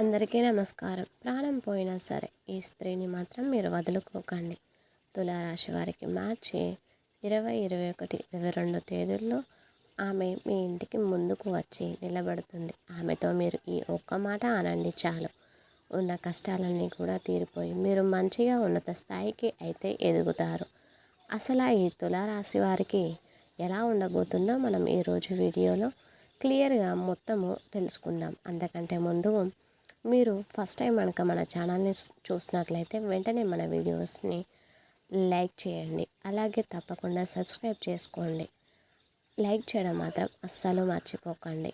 అందరికీ నమస్కారం. ప్రాణం పోయినా సరే ఈ స్త్రీని మాత్రం మీరు వదులుకోకండి. తులారాశి వారికి మార్చి ఇరవై ఇరవై ఒకటి ఇరవై రెండు తేదీల్లో ఆమె మీ ఇంటికి ముందుకు వచ్చి నిలబడుతుంది. ఆమెతో మీరు ఈ ఒక్క మాట అనండి చాలు. ఉన్న కష్టాలన్నీ కూడా తీరిపోయి మీరు మంచిగా ఉన్నత స్థాయికి అయితే ఎదుగుతారు. అసలు ఈ తులారాశి వారికి ఎలా ఉండబోతుందో మనం ఈరోజు వీడియోలో క్లియర్గా మొత్తము తెలుసుకుందాం. అంతకంటే ముందు మీరు ఫస్ట్ టైం కనుక మన ఛానల్ని చూసినట్లయితే వెంటనే మన వీడియోస్ని లైక్ చేయండి. అలాగే తప్పకుండా సబ్స్క్రైబ్ చేసుకోండి. లైక్ చేయడం మాత్రం అస్సలు మర్చిపోకండి.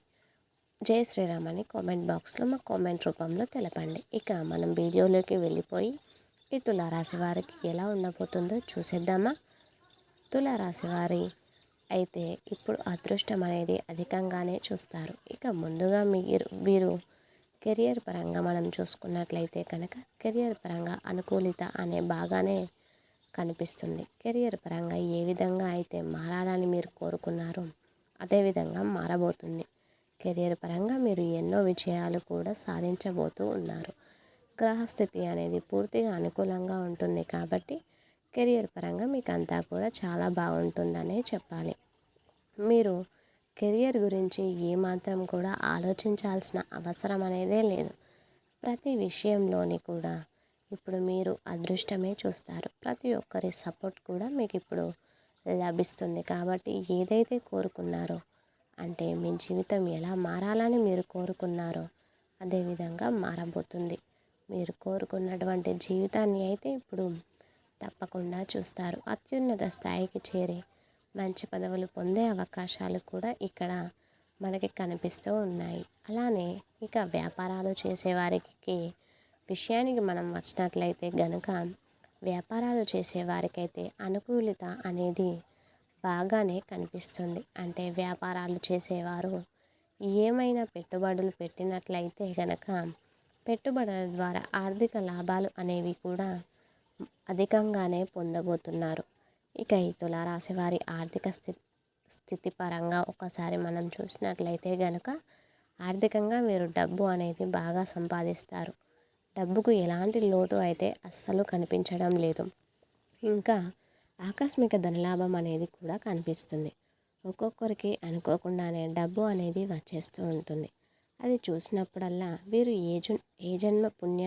జై శ్రీరామ్ అని కామెంట్ బాక్స్లో మా కామెంట్ రూపంలో తెలపండి. ఇక మనం వీడియోలోకి వెళ్ళిపోయి ఈ తులారాశి వారికి ఎలా ఉండబోతుందో చూసేద్దామా? తులారాశి వారి అయితే ఇప్పుడు అదృష్టం అనేది అధికంగానే చూస్తారు. ఇక ముందుగా మీరు వీరు కెరియర్ పరంగా మనం చూసుకున్నట్లయితే కనుక కెరియర్ పరంగా అనుకూలిత అనే బాగానే కనిపిస్తుంది. కెరియర్ పరంగా ఏ విధంగా అయితే మారాలని మీరు కోరుకున్నారో అదేవిధంగా మారబోతుంది. కెరియర్ పరంగా మీరు ఎన్నో విజయాలు కూడా సాధించబోతూ ఉన్నారు. గ్రహస్థితి అనేది పూర్తిగా అనుకూలంగా ఉంటుంది కాబట్టి కెరియర్ పరంగా మీకు అంతా కూడా చాలా బాగుంటుందనే చెప్పాలి. మీరు కెరియర్ గురించి ఏమాత్రం కూడా ఆలోచించాల్సిన అవసరం అనేదే లేదు. ప్రతి విషయంలోని కూడా ఇప్పుడు మీరు అదృష్టమే చూస్తారు. ప్రతి ఒక్కరి సపోర్ట్ కూడా మీకు ఇప్పుడు లభిస్తుంది. కాబట్టి ఏదైతే కోరుకున్నారో అంటే మీ జీవితం ఎలా మారాలని మీరు కోరుకున్నారో అదేవిధంగా మారబోతుంది. మీరు కోరుకున్నటువంటి జీవితాన్ని అయితే ఇప్పుడు తప్పకుండా చూస్తారు. అత్యున్నత స్థాయికి చేరి మంచి పదవులు పొందే అవకాశాలు కూడా ఇక్కడ మనకి కనిపిస్తూ ఉన్నాయి. అలానే ఇక వ్యాపారాలు చేసేవారికి విషయానికి మనం వచ్చినట్లయితే గనుక వ్యాపారాలు చేసేవారికైతే అనుకూలిత అనేది బాగానే కనిపిస్తుంది. అంటే వ్యాపారాలు చేసేవారు ఏమైనా పెట్టుబడులు పెట్టినట్లయితే గనక పెట్టుబడుల ద్వారా ఆర్థిక లాభాలు అనేవి కూడా అధికంగానే పొందబోతున్నారు. ఇక ఈ తులారాశి వారి ఆర్థిక స్థితి స్థితి పరంగా ఒకసారి మనం చూసినట్లయితే గనుక ఆర్థికంగా మీరు డబ్బు అనేది బాగా సంపాదిస్తారు. డబ్బుకు ఎలాంటి లోటు అయితే అస్సలు కనిపించడం లేదు. ఇంకా ఆకస్మిక ధనలాభం అనేది కూడా కనిపిస్తుంది. ఒక్కొక్కరికి అనుకోకుండానే డబ్బు అనేది వచ్చేస్తూ ఉంటుంది. అది చూసినప్పుడల్లా వీరు ఏ జన్ ఏ జన్మ పుణ్య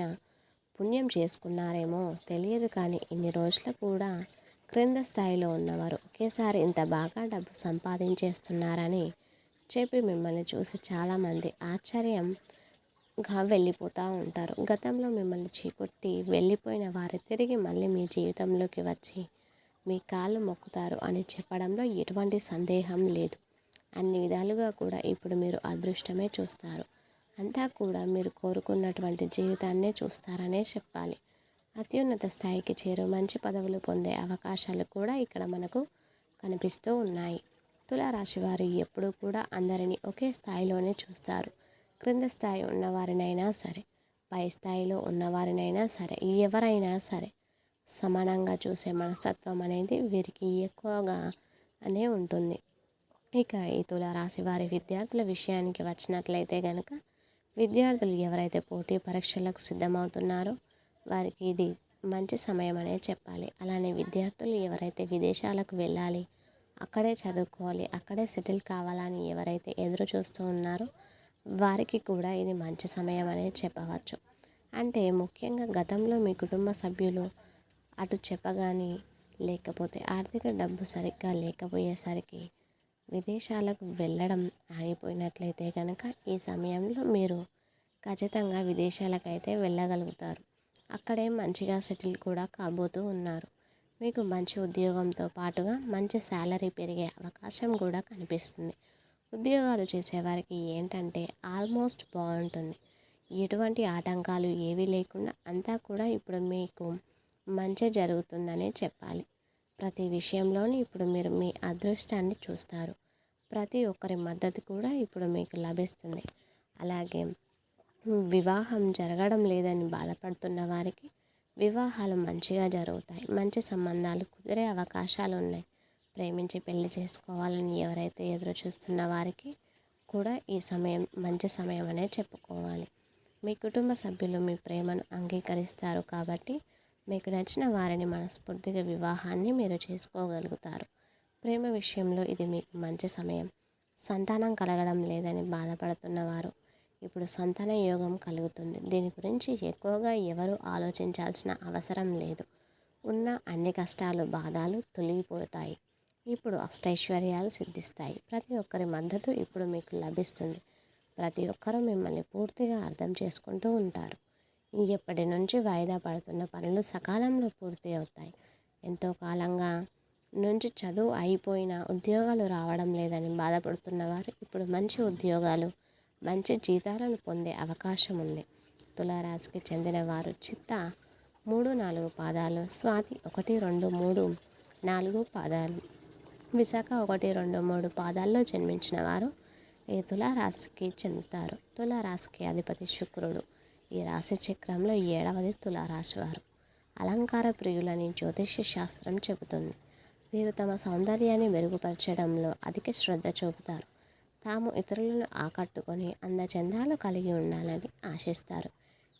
పుణ్యం చేసుకున్నారేమో తెలియదు కానీ ఇన్ని రోజులు కూడా క్రింద స్థాయిలో ఉన్నవారు ఒకేసారి ఇంత బాగా డబ్బు సంపాదించేస్తున్నారని చెప్పి మిమ్మల్ని చూసి చాలామంది ఆశ్చర్యంగా వెళ్ళిపోతూ ఉంటారు. గతంలో మిమ్మల్ని చీకొట్టి వెళ్ళిపోయిన వారు తిరిగి మళ్ళీ మీ జీవితంలోకి వచ్చి మీ కాళ్ళు మొక్కుతారు అని చెప్పడంలో ఎటువంటి సందేహం లేదు. అన్ని విధాలుగా కూడా ఇప్పుడు మీరు అదృష్టమే చూస్తారు. అంతా కూడా మీరు కోరుకున్నటువంటి జీవితాన్నే చూస్తారనే చెప్పాలి. అత్యున్నత స్థాయికి చేరు మంచి పదవులు పొందే అవకాశాలు కూడా ఇక్కడ మనకు కనిపిస్తూ ఉన్నాయి. తులారాశి వారు ఎప్పుడూ కూడా అందరినీ ఒకే స్థాయిలోనే చూస్తారు. క్రింద స్థాయి ఉన్నవారినైనా సరే పై స్థాయిలో ఉన్నవారినైనా సరే ఎవరైనా సరే సమానంగా చూసే మనస్తత్వం అనేది వీరికి ఎక్కువగా అనే ఉంటుంది. ఇక ఈ తులారాశి వారి విద్యార్థుల విషయానికి వచ్చినట్లయితే కనుక విద్యార్థులు ఎవరైతే పోటీ పరీక్షలకు సిద్ధమవుతున్నారో వారికి ఇది మంచి సమయం అనే చెప్పాలి. అలానే విద్యార్థులు ఎవరైతే విదేశాలకు వెళ్ళాలి అక్కడే చదువుకోవాలి అక్కడే సెటిల్ కావాలని ఎవరైతే ఎదురు చూస్తూ ఉన్నారో వారికి కూడా ఇది మంచి సమయం అనే చెప్పవచ్చు. అంటే ముఖ్యంగా గతంలో మీ కుటుంబ సభ్యులు అటు చెప్పగాని లేకపోతే ఆర్థిక డబ్బు సరిగ్గా లేకపోయేసరికి విదేశాలకు వెళ్ళడం ఆగిపోయినట్లయితే కనుక ఈ సమయంలో మీరు ఖచ్చితంగా విదేశాలకైతే వెళ్ళగలుగుతారు. అక్కడే మంచిగా సెటిల్ కూడా కాబోతూ ఉన్నారు. మీకు మంచి ఉద్యోగంతో పాటుగా మంచి శాలరీ పెరిగే అవకాశం కూడా కనిపిస్తుంది. ఉద్యోగాలు చేసేవారికి ఏంటంటే ఆల్మోస్ట్ బాగుంటుంది. ఎటువంటి ఆటంకాలు ఏవీ లేకుండా అంతా కూడా ఇప్పుడు మీకు మంచి జరుగుతుందనే చెప్పాలి. ప్రతి విషయంలోనూ ఇప్పుడు మీరు మీ అదృష్టాన్ని చూస్తారు. ప్రతి ఒక్కరి మద్దతు కూడా ఇప్పుడు మీకు లభిస్తుంది. అలాగే వివాహం జరగడం లేదని బాధపడుతున్న వారికి వివాహాలు మంచిగా జరుగుతాయి. మంచి సంబంధాలు కుదిరే అవకాశాలు ఉన్నాయి. ప్రేమించి పెళ్ళి చేసుకోవాలని ఎవరైతే ఎదురు చూస్తున్న వారికి కూడా ఈ సమయం మంచి సమయం అనే చెప్పుకోవాలి. మీ కుటుంబ సభ్యులు మీ ప్రేమను అంగీకరిస్తారు కాబట్టి మీకు నచ్చిన వారిని మనస్ఫూర్తిగా వివాహాన్ని మీరు చేసుకోగలుగుతారు. ప్రేమ విషయంలో ఇది మీకు మంచి సమయం. సంతానం కలగడం లేదని బాధపడుతున్నవారు ఇప్పుడు సంతాన యోగం కలుగుతుంది. దీని గురించి ఎక్కువగా ఎవరు ఆలోచించాల్సిన అవసరం లేదు. ఉన్న అన్ని కష్టాలు బాధలు తొలగిపోతాయి. ఇప్పుడు అష్టైశ్వర్యాలు సిద్ధిస్తాయి. ప్రతి ఒక్కరి మద్దతు ఇప్పుడు మీకు లభిస్తుంది. ప్రతి ఒక్కరూ మిమ్మల్ని పూర్తిగా అర్థం చేసుకుంటూ ఉంటారు. ఎప్పటి నుంచి వాయిదా పడుతున్న పనులు సకాలంలో పూర్తి అవుతాయి. ఎంతో కాలంగా నుంచి చదువు అయిపోయిన ఉద్యోగాలు రావడం లేదని బాధపడుతున్న వారు ఇప్పుడు మంచి ఉద్యోగాలు మంచి జీతాలను పొందే అవకాశం ఉంది తులారాశికి చెందిన వారు చిత్త మూడు నాలుగు పాదాలు స్వాతి ఒకటి రెండు మూడు నాలుగు పాదాలు. విశాఖ ఒకటి రెండు మూడు పాదాల్లో జన్మించిన వారు ఈ తులారాశికి చెందుతారు. తులారాశికి అధిపతి శుక్రుడు. ఈ రాశి చక్రంలో ఏడవది తులారాశి వారు అలంకార ప్రియులని జ్యోతిష్య శాస్త్రం చెబుతుంది. వీరు తమ సౌందర్యాన్ని మెరుగుపరచడంలో అధిక శ్రద్ధ చూపుతారు. తాము ఇతరులను ఆకట్టుకొని అందచందాలు కలిగి ఉండాలని ఆశిస్తారు.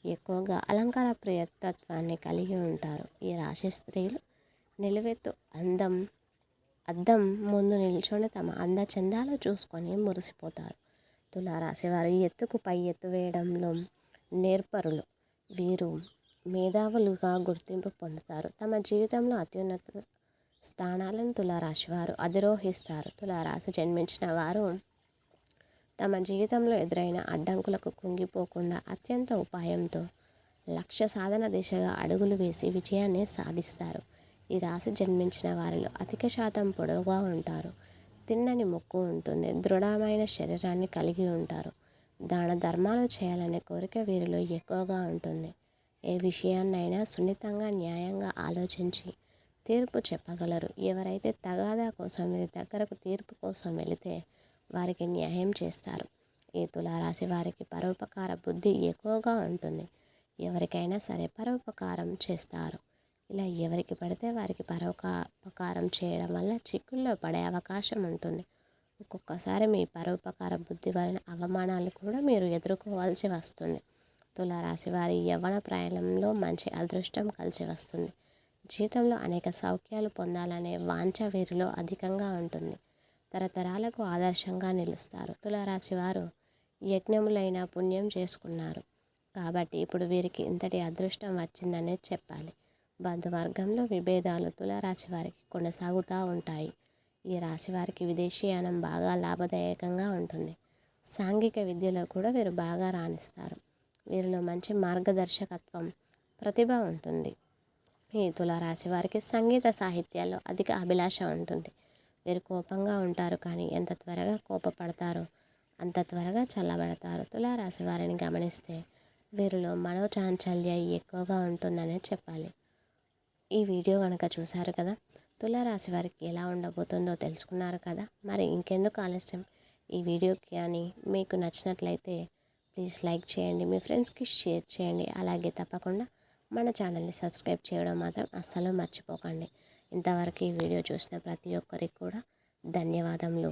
ఎక్కువగా అలంకార ప్రియతత్వాన్ని కలిగి ఉంటారు. ఈ రాశి స్త్రీలు నిలువెత్తు అందం అద్దం ముందు నిల్చొని తమ అందచందాలు చూసుకొని మురిసిపోతారు. తులారాశి వారు ఎత్తుకు పై ఎత్తు వేయడంలో నేర్పరులు వీరు మేధావులుగా గుర్తింపు పొందుతారు. తమ జీవితంలో అత్యున్నత స్థానాలను తులారాశి వారు అధిరోహిస్తారు. తులారాశి జన్మించిన వారు తమ జీవితంలో ఎదురైన అడ్డంకులకు కుంగిపోకుండా అత్యంత ఉపాయంతో లక్ష్య సాధన దిశగా అడుగులు వేసి విజయాన్ని సాధిస్తారు. ఈ రాశి జన్మించిన వారిలో అధిక శాతం పొడవుగా ఉంటారు. తిన్నని ముక్కు ఉంటుంది. దృఢమైన శరీరాన్ని కలిగి ఉంటారు. దాన ధర్మాలు చేయాలనే కోరిక వీరిలో ఎక్కువగా ఉంటుంది. ఏ విషయాన్నైనా సున్నితంగా న్యాయంగా ఆలోచించి తీర్పు చెప్పగలరు. ఎవరైతే తగాదా కోసం మీ దగ్గరకు తీర్పు కోసం వెళితే వారికి న్యాయం చేస్తారు. ఈ తులారాశి వారికి పరోపకార బుద్ధి ఎక్కువగా ఉంటుంది. ఎవరికైనా సరే పరోపకారం చేస్తారు. ఇలా ఎవరికి పడితే వారికి పరోపకారం చేయడం వల్ల చిక్కుల్లో పడే అవకాశం ఉంటుంది. ఒక్కొక్కసారి మీ పరోపకార బుద్ధి వలన అవమానాలు కూడా మీరు ఎదుర్కోవాల్సి వస్తుంది. తులారాశి వారి యవ్వన ప్రయాణంలో మంచి అదృష్టం కలిసి వస్తుంది. జీవితంలో అనేక సౌఖ్యాలు పొందాలనే వాంఛ వీరిలో అధికంగా ఉంటుంది. తరతరాలకు ఆదర్శంగా నిలుస్తారు. తులారాశి వారు యజ్ఞములైన పుణ్యం చేసుకున్నారు. కాబట్టి ఇప్పుడు వీరికి ఇంతటి అదృష్టం వచ్చిందనే చెప్పాలి. బంధువర్గంలో విభేదాలు తులారాశి వారికి కొనసాగుతూ ఉంటాయి. ఈ రాశి వారికి విదేశీయానం బాగా లాభదాయకంగా ఉంటుంది. సాంఘిక విద్యలో కూడా వీరు బాగా రాణిస్తారు. వీరిలో మంచి మార్గదర్శకత్వం ప్రతిభ ఉంటుంది. ఈ తులారాశి వారికి సంగీత సాహిత్యాల్లో అధిక అభిలాష ఉంటుంది. వీరు కోపంగా ఉంటారు కానీ ఎంత త్వరగా కోపపడతారో అంత త్వరగా చల్లబడతారు. తులారాశి వారిని గమనిస్తే వీరిలో మనోచాంచల్య ఎక్కువగా ఉంటుందనే చెప్పాలి. ఈ వీడియో కనుక చూశారు కదా? తులారాశి వారికి ఎలా ఉండబోతుందో తెలుసుకున్నారు కదా? మరి ఇంకెందుకు ఆలస్యం? ఈ వీడియోకి కానీ మీకు నచ్చినట్లయితే ప్లీజ్ లైక్ చేయండి మీ ఫ్రెండ్స్కి షేర్ చేయండి. అలాగే తప్పకుండా మన ఛానల్ని సబ్స్క్రైబ్ చేయడం మాత్రం అస్సలు మర్చిపోకండి. ఇంతవరకు ఈ వీడియో చూసిన ప్రతి ఒక్కరికి కూడా ధన్యవాదములు.